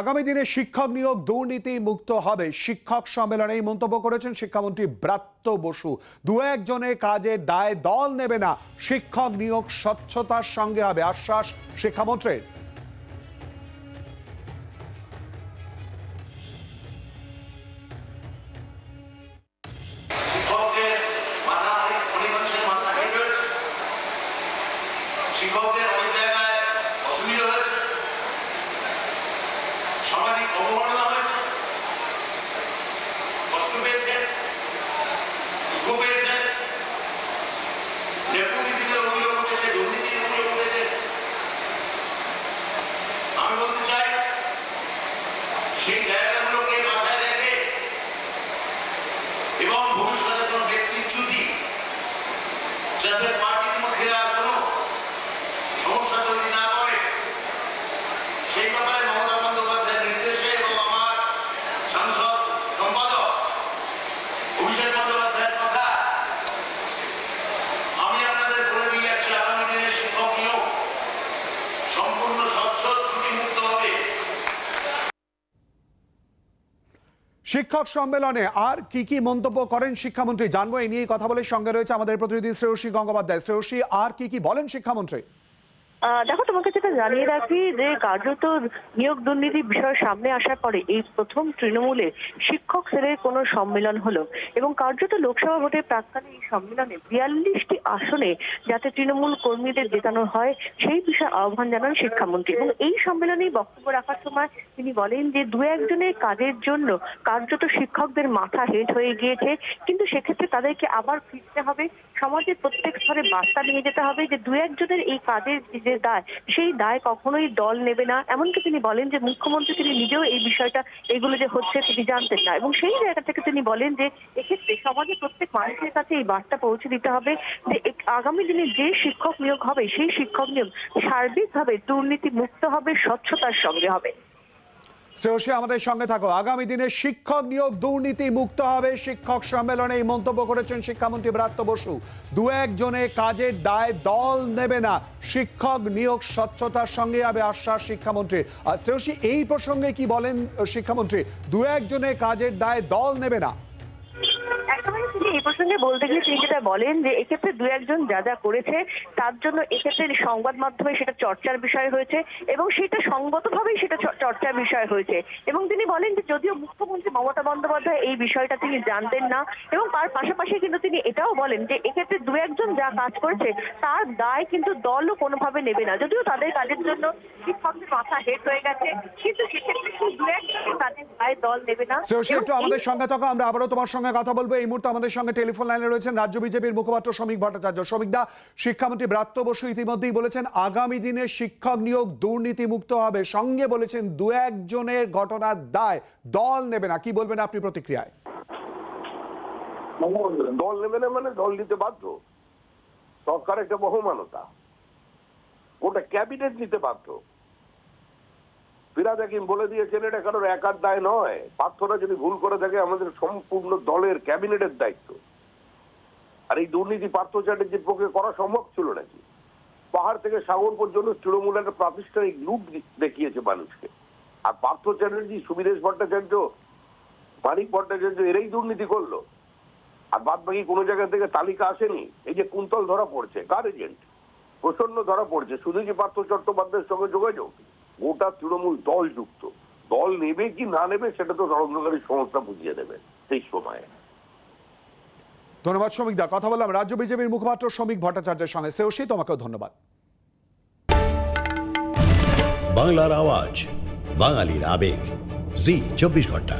আগামী দিনে শিক্ষক নিয়োগ দুর্নীতি মুক্ত হবে। শিক্ষক সম্মেলনে এই মন্তব্য করেছেন শিক্ষামন্ত্রী ব্রাত্য বসু। দু একজনের কাজের দায় দল নেবে না। শিক্ষক নিয়োগ স্বচ্ছতার সঙ্গে হবে। আশ্বাস শিক্ষামন্ত্রীর। দুঃখ পেয়েছেন নেপোটিজমের অভিযোগ উঠেছে, দুর্নীতির অভিযোগ উঠেছে। আমি বলতে চাই, সেই জায়গাগুলোকে মাথায় রেখে এবং ভবিষ্যতে কোনো ব্যক্তিচ্যুতি যাতে পার্টির মধ্যে আর কোনো সমস্যা তৈরি না করে সেই ব্যাপারে মমতা বন্দ্যোপাধ্যায়ের নির্দেশে এবং আমার সাংসদ সম্পাদক অভিষেক বন্দ্যোপাধ্যায়ের কথা আমি আপনাদের বলে দিয়ে যাচ্ছি আগামী দিনে শিক্ষক নিয়োগ সম্পূর্ণ স্বচ্ছ ত্রুটিমুক্ত হবে শিক্ষক সম্মেলনে আর কি কি মন্তব্য করেন শিক্ষামন্ত্রী? জানব, এই নিয়ে কথা বলে সঙ্গে রয়েছে আমাদের প্রতিনিধি শ্রেয়সী গঙ্গোপাধ্যায়। শ্রেয়সী, আর কি কি বলেন শিক্ষামন্ত্রী? দেখো, তোমাকে যেটা জানিয়ে রাখি যে কার্যত নিয়োগ দুর্নীতি বিষয় সামনে আসার পরে এই প্রথম তৃণমূলে শিক্ষক সেলের কোনো সম্মেলন হলো। এবং কার্যত লোকসভা ভোটের প্রাক্কালে এই সম্মেলনে বিয়াল্লিশটি আসনে যাতে তৃণমূল কর্মীদের জেতানো হয়, সেই বিষয়ে আহ্বান জানান শিক্ষামন্ত্রী। এবং এই সম্মেলনেই বক্তব্য রাখার সময় তিনি বলেন যে, দু একজনের কাজের জন্য কার্যত শিক্ষকদের মাথা হেট হয়ে গিয়েছে, কিন্তু সেক্ষেত্রে তাদেরকে আবার ফিরতে হবে। সমাজের প্রত্যেক স্তরে বার্তা নিয়ে যেতে হবে যে, দু একজনের এই কাজের যে দায়। সেই দায় কখনোই দল নেবে না। এমনকি তিনি বলেন যে মুখ্যমন্ত্রী তিনি নিজেও এই বিষয়টা এগুলো যে হচ্ছে তিনি জানতেন না। এবং সেই জায়গা থেকে তিনি বলেন যে এক্ষেত্রে সমাজে প্রত্যেক মানুষের কাছে এই বার্তা পৌঁছে দিতে হবে যে আগামী দিনে যে শিক্ষক নিয়োগ হবে, সেই শিক্ষক নিয়োগ সার্বিকভাবে দুর্নীতি মুক্ত হবে, স্বচ্ছতার সঙ্গে হবে। শ্রেয়সী আমাদের সঙ্গে থাকো। আগামী দিনে শিক্ষক নিয়োগ দুর্নীতি মুক্ত হবে। শিক্ষক সম্মেলনে এই মন্তব্য করেছেন শিক্ষামন্ত্রী ব্রাত্য বসু। দু একজনে কাজের দায় দল নেবে না। শিক্ষক নিয়োগ স্বচ্ছতার সঙ্গে হবে আশ্বাস শিক্ষামন্ত্রী আর শ্রেয়সী এই প্রসঙ্গে কি বলেন শিক্ষামন্ত্রী? দু একজনে কাজের দায় দল নেবে না। তিনি এই প্রসঙ্গে বলতে গিয়ে তিনি যেটা বলেন যে এক্ষেত্রে দু একজন যা যা করেছে তার জন্য এক্ষেত্রে সংবাদ মাধ্যমে সেটা চর্চার বিষয় হয়েছে এবং সেটা সঙ্গতভাবেই সেটা চর্চার বিষয় হয়েছে। এবং তিনি বলেন যে যদিও মুখ্যমন্ত্রী মমতা বন্দ্যোপাধ্যায় এই বিষয়টা তিনি জানতেন না এবং তার পাশাপাশি কিন্তু তিনি এটাও বলেন যে এক্ষেত্রে দু একজন যা কাজ করেছে তার দায় কিন্তু দলও কোনোভাবে নেবে না। যদিও তাদের কাজের জন্য শিক্ষকদের মাথা হেট হয়ে গেছে কিন্তু সেক্ষেত্রে দু একজনের কাজের দায় দল নেবে না? আমাদের সঙ্গে থাকো আমরা আবারও তোমার সঙ্গে কথা বলব। এই মুহূর্তে আমাদের সঙ্গে টেলিফোন লাইনে রয়েছেন রাজ্য বিজেপির মুখপাত্র শ্রমিক ভট্টাচার্য। শ্রমিক দা, শিক্ষামন্ত্রী ব্রাত্য বসু ইতিমধ্যেই বলেছেন, আগামী দিনে শিক্ষক নিয়োগ দুর্নীতি মুক্ত হবে। সঙ্গে বলেছেন, দু একজনের ঘটনার দায়। দল নেবে না। কি বলবেন আপনি প্রতিক্রিয়ায়? দল নেবে না মানে দল নিতে বাধ্য। সরকার একটা বহমানতা ওটা ক্যাবিনেট নিতে বাধ্য। ফিরাদ হাকিম বলে দিয়েছেন, এটা কারোর একার দায় নয়। পার্থরা যদি ভুল করে থাকে, আমাদের সম্পূর্ণ দলের ক্যাবিনেটের দায়িত্ব। আর এই দুর্নীতি পার্থ চ্যাটার্জির পক্ষে করা সম্ভব ছিল নাকি? পাহাড় থেকে সাগর পর্যন্ত তৃণমূল একটা প্রাতিষ্ঠানিক লুট দেখিয়েছে মানুষকে। আর পার্থ চ্যাটার্জি সুবিদেশ ভট্টাচার্য, মানিক ভট্টাচার্য, এরাই দুর্নীতি করল। আর বাদ বাকি কোনো জায়গা থেকে তালিকা আসেনি। এই যে কুন্তল ধরা পড়ছে, কার এজেন্ট? প্রসন্ন ধরা পড়ছে। শুধু যে পার্থ চট্টোপাধ্যায়ের সঙ্গে যোগাযোগ? গোটা তৃণমূল দল যুক্ত। দল নেবে কি না নেবে সেটা তো তদন্তকারী সংস্থা বুঝিয়ে দেবে সেই সময়ে। ধন্যবাদ শ্রমিক দা কথা বললাম রাজ্য বিজেপির মুখপাত্র শ্রমিক ভট্টাচার্যের সঙ্গে। শ্রেয়সী তোমাকেও ধন্যবাদ। বাংলার আওয়াজ বাঙালির আবেগ। জি চব্বিশ ঘণ্টা।